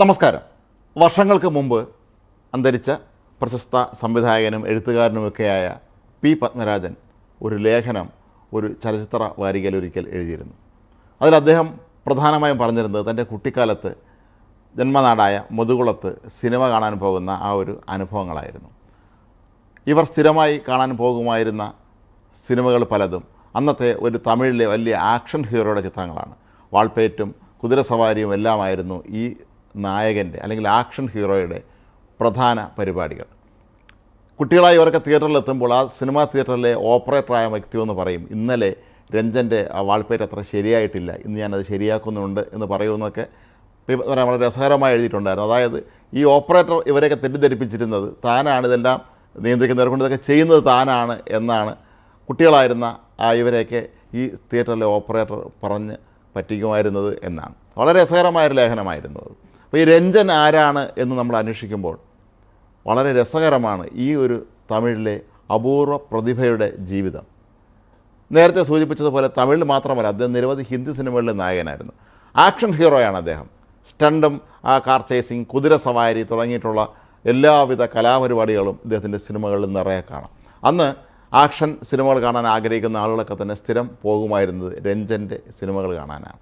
നമസ്കാരം. വർഷങ്ങൾക്ക് മുമ്പ് അന്തരിച്ച പ്രശസ്ത സംവിധായകനും എഴുത്തുകാരനുമൊക്കെയായ പി പത്മരാജൻ ഒരു ലേഖനം ഒരു ചലച്ചിത്ര വാരികയിൽ ഒരിക്കൽ എഴുതിയിരുന്നു. അതിൽ അദ്ദേഹം പ്രധാനമായും പറഞ്ഞിരുന്നത് തന്റെ കുട്ടിക്കാലത്ത് ജന്മനാടായ മുതുകുളത്ത് സിനിമ കാണാൻ പോകുന്ന ആ ഒരു അനുഭവങ്ങളായിരുന്നു. ഇവർ സ്ഥിരമായി കാണാൻ പോകുമായിരുന്ന സിനിമകൾ പലതും അന്നത്തെ ഒരു തമിഴിലെ വലിയ ആക്ഷൻ ഹീറോയുടെ ചിത്രങ്ങളാണ്. വാൾപേറ്റും കുതിരസവാരിയും എല്ലാമായിരുന്നു ഈ നായകന്റെ അല്ലെങ്കിൽ ആക്ഷൻ ഹീറോയുടെ പ്രധാന പരിപാടികൾ. കുട്ടികളായി ഇവരൊക്കെ തിയേറ്ററിലെത്തുമ്പോൾ ആ സിനിമാ തിയേറ്ററിലെ ഓപ്പറേറ്ററായ വ്യക്തി എന്ന് പറയും ഇന്നലെ രഞ്ജന്റെ ആ വാൾപ്പേറ്റ് അത്ര ശരിയായിട്ടില്ല ഇന്ന് ഞാനത് ശരിയാക്കുന്നുണ്ട് എന്ന് പറയുമെന്നൊക്കെ വളരെ രസകരമായി എഴുതിയിട്ടുണ്ടായിരുന്നു. അതായത് ഈ ഓപ്പറേറ്റർ ഇവരെയൊക്കെ തെറ്റിദ്ധരിപ്പിച്ചിരുന്നത് താനാണ് ഇതെല്ലാം നിയന്ത്രിക്കുന്നവരെ കൊണ്ട് ഇതൊക്കെ ചെയ്യുന്നത് താനാണ് എന്നാണ് കുട്ടികളായിരുന്ന ആ ഇവരെയൊക്കെ ഈ തിയേറ്ററിലെ ഓപ്പറേറ്റർ പറഞ്ഞ് പറ്റിക്കുമായിരുന്നത് എന്നാണ്. വളരെ രസകരമായൊരു ലേഖനമായിരുന്നു അത്. അപ്പോൾ ഈ രഞ്ജൻ ആരാണ് എന്ന് നമ്മൾ അന്വേഷിക്കുമ്പോൾ വളരെ രസകരമാണ് ഈ ഒരു തമിഴിലെ അപൂർവ പ്രതിഭയുടെ ജീവിതം. നേരത്തെ സൂചിപ്പിച്ചതുപോലെ തമിഴിൽ മാത്രമല്ല അദ്ദേഹം നിരവധി ഹിന്ദി സിനിമകളിലെ നായകനായിരുന്നു. ആക്ഷൻ ഹീറോയാണ് അദ്ദേഹം. സ്റ്റണ്ടും കാർ ചേസിങ് കുതിര സവാരി തുടങ്ങിയിട്ടുള്ള എല്ലാവിധ കലാപരിപാടികളും ഇദ്ദേഹത്തിന്റെ സിനിമകളിൽ നിറയെ കാണാം. അന്ന് ആക്ഷൻ സിനിമകൾ കാണാൻ ആഗ്രഹിക്കുന്ന ആളുകളൊക്കെ തന്നെ സ്ഥിരം പോകുമായിരുന്നത് രഞ്ജന്റെ സിനിമകൾ കാണാനാണ്.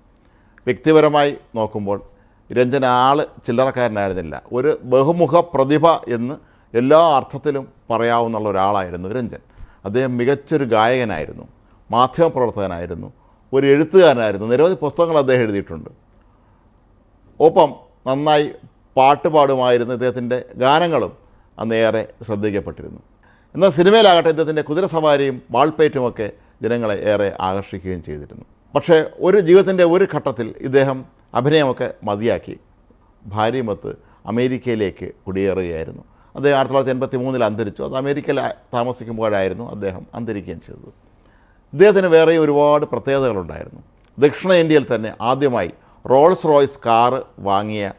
വ്യക്തിപരമായി നോക്കുമ്പോൾ രഞ്ജൻ ആൾ ചില്ലറക്കാരനായിരുന്നില്ല. ഒരു ബഹുമുഖ പ്രതിഭ എന്ന് എല്ലാ അർത്ഥത്തിലും പറയാവുന്ന ഒരാളായിരുന്നു രഞ്ജൻ. അദ്ദേഹം മികച്ചൊരു ഗായകനായിരുന്നു മാധ്യമപ്രവർത്തകനായിരുന്നു ഒരു എഴുത്തുകാരനായിരുന്നു. നിരവധി പുസ്തകങ്ങൾ അദ്ദേഹം എഴുതിയിട്ടുണ്ട്. ഒപ്പം നന്നായി പാട്ട് പാടുമായിരുന്ന ഇദ്ദേഹത്തിന്റെ ഗാനങ്ങളും അന്നേറെ ശ്രദ്ധിക്കപ്പെട്ടിരുന്നു. എന്നാൽ സിനിമയിലാകട്ടെ ഇദ്ദേഹത്തിന്റെ കുതിരസവാരിയും വാൾപ്പേറ്റുമൊക്കെ ജനങ്ങളെ ഏറെ ആകർഷിക്കുകയും ചെയ്തിരുന്നു. പക്ഷേ ഒരു ജീവിതത്തിന്റെ ഒരു ഘട്ടത്തിൽ ഇദ്ദേഹം അഭിനയമൊക്കെ മതിയാക്കി. ഭാര്യയുമൊത്ത് അമേരിക്കയിലേക്ക് കുടിയേറുകയായിരുന്നു. അദ്ദേഹം ആയിരത്തി തൊള്ളായിരത്തി എൺപത്തി മൂന്നിൽ അന്തരിച്ചു. അത് അമേരിക്കയിൽ താമസിക്കുമ്പോഴായിരുന്നു അദ്ദേഹം അന്തരിക്കുകയും ചെയ്തത്. ഇദ്ദേഹത്തിന് വേറെ ഒരുപാട് പ്രത്യേകതകളുണ്ടായിരുന്നു. ദക്ഷിണ ഇന്ത്യയിൽ തന്നെ ആദ്യമായി റോൾസ് റോയ്സ് കാറ് വാങ്ങിയ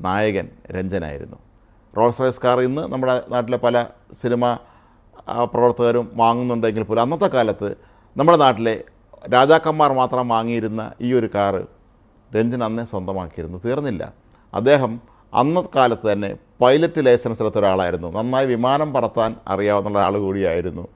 നായകൻ രഞ്ജനായിരുന്നു. റോൾസ് റോയ്സ് കാർ ഇന്ന് നമ്മുടെ നാട്ടിലെ പല സിനിമ പ്രവർത്തകരും വാങ്ങുന്നുണ്ടെങ്കിൽ പോലും അന്നത്തെ കാലത്ത് നമ്മുടെ നാട്ടിലെ രാജാക്കന്മാർ മാത്രം വാങ്ങിയിരുന്ന ഈ ഒരു കാറ് രഞ്ജൻ അന്നേ സ്വന്തമാക്കിയിരുന്നു. തീർന്നില്ല. അദ്ദേഹം അന്നത്തെ കാലത്ത് തന്നെ പൈലറ്റ് ലൈസൻസ് എടുത്ത ഒരാളായിരുന്നു. നന്നായി വിമാനം പറത്താൻ അറിയാവുന്ന ഒരാൾ കൂടിയായിരുന്നു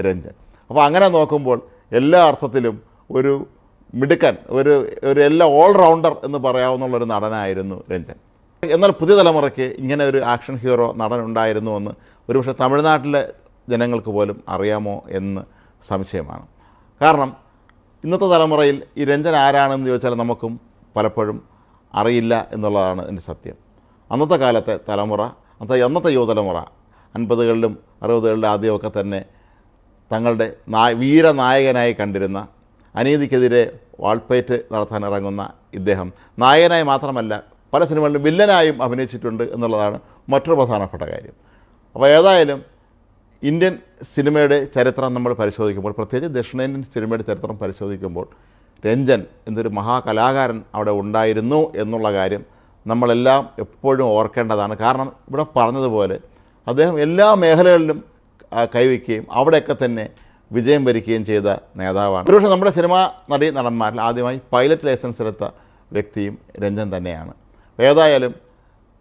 രഞ്ജൻ. അപ്പോൾ അങ്ങനെ നോക്കുമ്പോൾ എല്ലാ അർത്ഥത്തിലും ഒരു മിടുക്കൻ ഒരു ഒരു എല്ലാ ഓൾറൗണ്ടർ എന്ന് പറയാവുന്ന ഒരു നടനായിരുന്നു രഞ്ജൻ. എന്നാൽ പുതിയ തലമുറയ്ക്ക് ഇങ്ങനെ ഒരു ആക്ഷൻ ഹീറോ നടൻ ഉണ്ടായിരുന്നു എന്ന് ഒരുപക്ഷെ തമിഴ്നാട്ടിലെ ജനങ്ങൾക്ക് പോലും അറിയാമോ എന്ന് സംശയമാണ്. കാരണം ഇന്നത്തെ തലമുറയിൽ ഈ രഞ്ജൻ ആരാണെന്ന് ചോദിച്ചാൽ നമുക്കും പലപ്പോഴും അറിയില്ല എന്നുള്ളതാണ് എന്റെ സത്യം. അന്നത്തെ കാലത്തെ തലമുറ അന്നത്തെ അന്നത്തെ യുവതലമുറ അൻപതുകളിലും അറുപതുകളിലും ആദ്യമൊക്കെ തന്നെ തങ്ങളുടെ നായ വീരനായകനായി കണ്ടിരുന്ന അനീതിക്കെതിരെ വാൾപ്പേറ്റ് നടത്താൻ ഇറങ്ങുന്ന ഇദ്ദേഹം. നായകനായി മാത്രമല്ല പല സിനിമകളിലും വില്ലനായും അഭിനയിച്ചിട്ടുണ്ട് എന്നുള്ളതാണ് മറ്റൊരു പ്രധാനപ്പെട്ട കാര്യം. അപ്പോൾ ഏതായാലും ഇന്ത്യൻ സിനിമയുടെ ചരിത്രം നമ്മൾ പരിശോധിക്കുമ്പോൾ പ്രത്യേകിച്ച് ദക്ഷിണേന്ത്യൻ സിനിമയുടെ ചരിത്രം പരിശോധിക്കുമ്പോൾ രഞ്ജൻ എന്നൊരു മഹാകലാകാരൻ അവിടെ ഉണ്ടായിരുന്നു എന്നുള്ള കാര്യം നമ്മളെല്ലാം എപ്പോഴും ഓർക്കേണ്ടതാണ്. കാരണം ഇവിടെ പറഞ്ഞതുപോലെ അദ്ദേഹം എല്ലാ മേഖലകളിലും കൈവയ്ക്കുകയും അവിടെയൊക്കെ തന്നെ വിജയം വരിക്കുകയും ചെയ്ത നേതാവാണ്. ഒരുപക്ഷെ നമ്മുടെ സിനിമാ നടി നടന്മാരിൽ ആദ്യമായി പൈലറ്റ് ലൈസൻസ് എടുത്ത വ്യക്തിയും രഞ്ജൻ തന്നെയാണ്. ഏതായാലും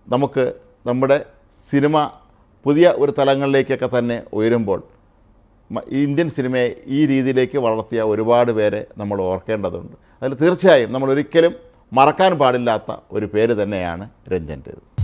നമുക്ക് നമ്മുടെ സിനിമ പുതിയ ഒരു തലങ്ങളിലേക്കൊക്കെ തന്നെ ഉയരുമ്പോൾ ഇന്ത്യൻ സിനിമയെ ഈ രീതിയിലേക്ക് വളർത്തിയ ഒരുപാട് പേരെ നമ്മൾ ഓർക്കേണ്ടതുണ്ട്. അതിൽ തീർച്ചയായും നമ്മൾ ഒരിക്കലും മറക്കാൻ പാടില്ലാത്ത ഒരു പേര് തന്നെയാണ് രഞ്ജന്റേത്.